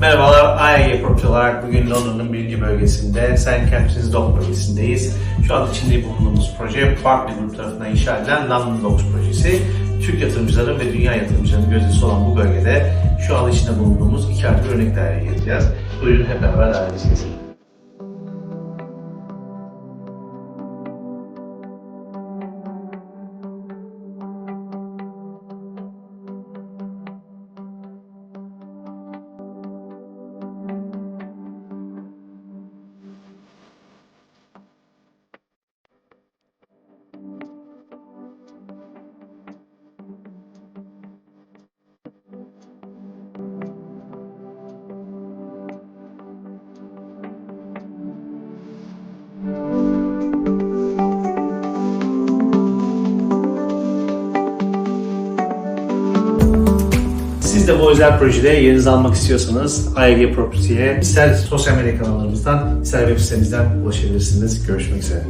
Merhabalar, AEG Property olarak bugün Londra'nın birinci bölgesinde St. Catherine's Dock bölgesindeyiz. Şu an içinde bulunduğumuz proje Barclay Group tarafından inşa edilen London Docks projesi. Türk yatırımcıların ve dünya yatırımcılarının gözdesi olan bu bölgede şu an içinde bulunduğumuz iki artı örnek daireye gezeceğiz. Buyurun hep beraber gezelim. Siz de bu özel projede yerinizi almak istiyorsanız AEG Property'ye ister sosyal medya kanallarımızdan ister web sitemizden ulaşabilirsiniz. Görüşmek üzere.